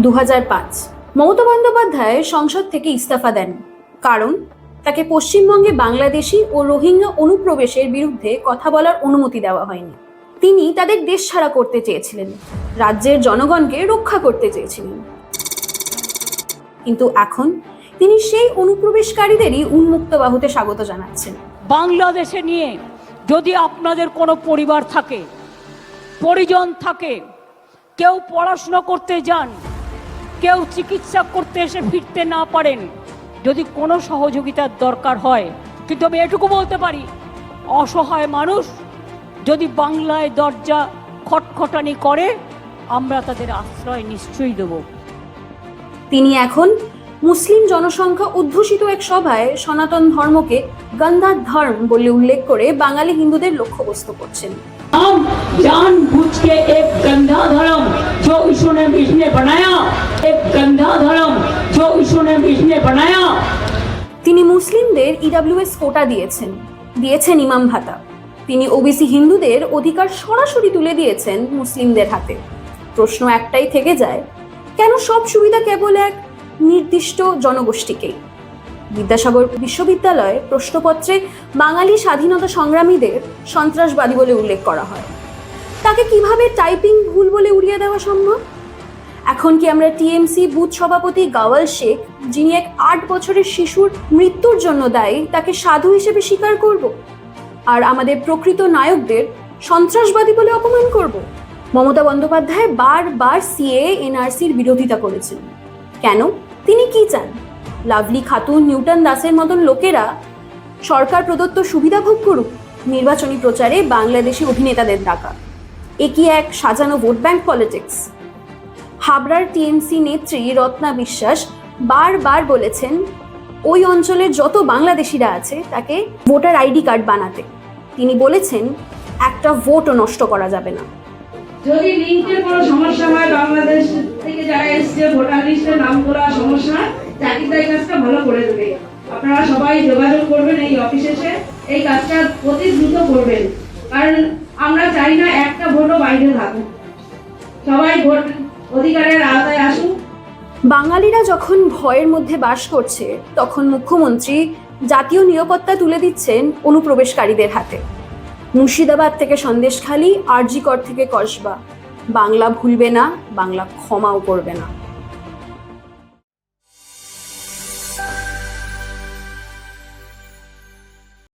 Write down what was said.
দু মমতা বন্দ্যোপাধ্যায় সংসদ থেকে ইস্তফা দেন। কারণ? তাকে পশ্চিমবঙ্গে বাংলাদেশি ও রোহিঙ্গা অনুপ্রবেশের বিরুদ্ধে কথা বলার অনুমতি দেওয়া হয়নি। তিনি তাদের দেশ ছাড়া করতে চেয়েছিলেন। রাজ্যের জনগণকে রক্ষা করতে চেয়েছিলেন। কিন্তু এখন তিনি সেই অনুপ্রবেশকারীদেরই উন্মুক্ত বাহুতে স্বাগত জানাচ্ছেন। বাংলাদেশে নিয়ে যদি আপনাদের কোনো পরিবার থাকে, পরিজন থাকে, কেউ পড়াশোনা করতে যান কেউ চিকিৎসা করতে এসে ফিরতে না পারেন। যদি কোনো সহযোগিতার দরকার হয় কিন্তু আমি এটুকু বলতে পারি অসহায় মানুষ যদি বাংলায় দরজা খটখটানি করে আমরা তাদের আশ্রয় নিশ্চয়ই দেব। তিনি এখন মুসলিম জনসংখ্যা অধ্যুষিত এক সভায় সনাতন ধর্মকে গন্ধার ধর্ম বলে উল্লেখ করে বাঙালি হিন্দুদের লক্ষ্যবস্তু করছেন। জান বুঝকে এক গন্ধা ধর্ম। মুসলিমদের ইডাব্লিউএস কোটা দিয়েছেন। দিয়েছেন ইমাম ভাতা। তিনি ওবিসি হিন্দুদের অধিকার সরাসরি তুলে দিয়েছেন মুসলিমদের হাতে। প্রশ্ন একটাই থেকে যায়, কেন সব সুবিধা কেবল এক নির্দিষ্ট জনগোষ্ঠীকেই? বিদ্যাসাগর বিশ্ববিদ্যালয়ে প্রশ্নপত্রে বাঙালি স্বাধীনতা সংগ্রামীদের সন্ত্রাসবাদী বলে উল্লেখ করা হয়। তাকে কীভাবে টাইপিং ভুল বলে উড়িয়ে দেওয়া সম্ভব? এখন কি আমরা টিএমসি বুথ সভাপতি গাওয়াল শেখ, যিনি এক আট বছরের শিশুর মৃত্যুর জন্য দায়ী, তাকে সাধু হিসেবে স্বীকার করব? আর আমাদের প্রকৃত নায়কদের সন্ত্রাসবাদী বলে অপমান করব? মমতা বন্দ্যোপাধ্যায় বারবার সিএ এনআরসির বিরোধিতা করেছেন। কেন? তিনি কি চান? লাভলি খাতুন, নিউটন দাসের মতন লোকেরা সরকার প্রদত্ত সুবিধা ভোগ করুক, নির্বাচনী প্রচারে বাংলাদেশি অভিনেতাদের ডাকা। এ কি এক সাজানো ভোট ব্যাংক পলিটিক্স? হাবড়ার টিএমসি নেত্রী রত্না বিশ্বাস বারবার বলেছেন, ওই অঞ্চলের যত বাংলাদেশিরা আছে, তাকে ভোটার আইডি কার্ড বানাতে। তিনি বলেছেন, একটা ভোটও নষ্ট করা যাবে না। যদি লিঙ্কের কোনো সমস্যা হয়, বাংলাদেশ থেকে যারা এসছে, ভোটার লিস্টে নাম করা সমস্যা চাকরিটা এই কাজটা ভালো করে দেবে। আপনারা সবাই যোগাযোগ করবেন এই অফিসে এসে, এই কাজটা অতি দ্রুত করবেন। কারণ আমরা চাই না একটা ভোটও বাইরে থাকুক। সবাই ভোট অধিকারের আওতায় আসুক বাঙালিরা যখন ভয়ের মধ্যে বাস করছে, তখন মুখ্যমন্ত্রী জাতীয় নিরাপত্তা তুলে দিচ্ছেন অনুপ্রবেশকারীদের হাতে। মুর্শিদাবাদ থেকে সন্দেশখালী, আরজিকর থেকে কসবা। বাংলা ভুলবে না, বাংলা ক্ষমাও করবে না।